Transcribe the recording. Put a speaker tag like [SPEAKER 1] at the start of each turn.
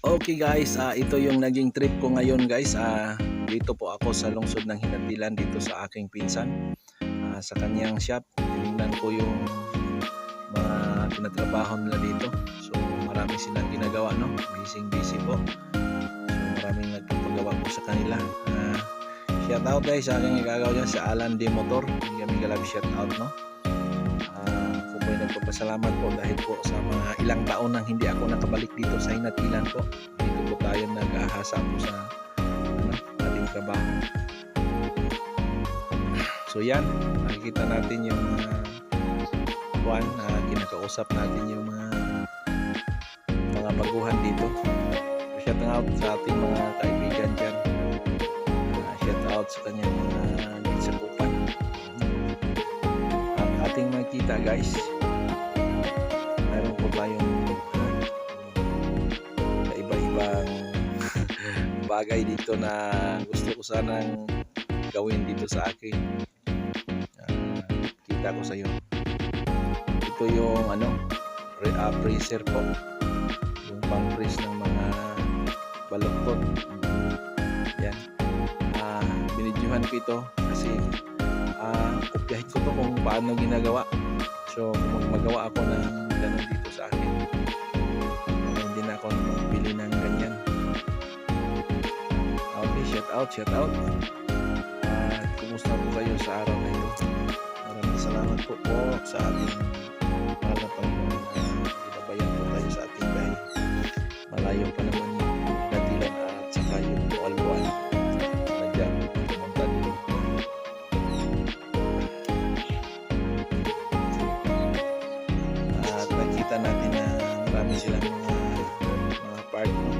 [SPEAKER 1] Okay guys, ah, ito yung naging trip ko ngayon guys. Ah, dito po ako sa lungsod ng Hinatilan dito sa aking pinsan. Ah, sa kanyang shop, tinignan ko yung mga tinatrabaho nila dito. So marami silang ginagawa no. Busy busy po. So maraming nagpapagawa po sa kanila. Ah, shout out guys sa aking gagawin dyan sa Alan D Motor. Hindi kami galab shout out no. Ako po ay nagpapasalamat po dahil po sa mga ilang taon nang hindi ako nakabalik dito sa Hinatilan po. Dito po tayo nag-ahasa po sa ano, ating trabaho. So yan, nakikita natin yung mga buwan na kinakausap natin yung mga mga baguhan dito. Shout out sa ating mga kaibigan dyan. Ah, shout out sa kanyang mga ginsakupan. Ang ating makita guys, bagay dito na gusto ko sanang gawin dito sa akin. Ah, kita ko sa iyo. Ito yung ano, re- ah, freezer po. Yung pang freeze ng mga baluktot. Yan. Ah, binidyohan ko ito kasi ah, kopyahin ko to kung paano ginagawa. So, magawa ako ng ganun dito sa akin. Shout out, shout out. At kumusta po kayo sa araw na ito? Maraming salamat po po sa ating mahal na Panginoon na ginabayan po tayo sa ating bahay. Malayo pa naman yung natilan at saka yung buwal-buwal na dyan pumunta din. At nakita natin na marami silang mga mga part no?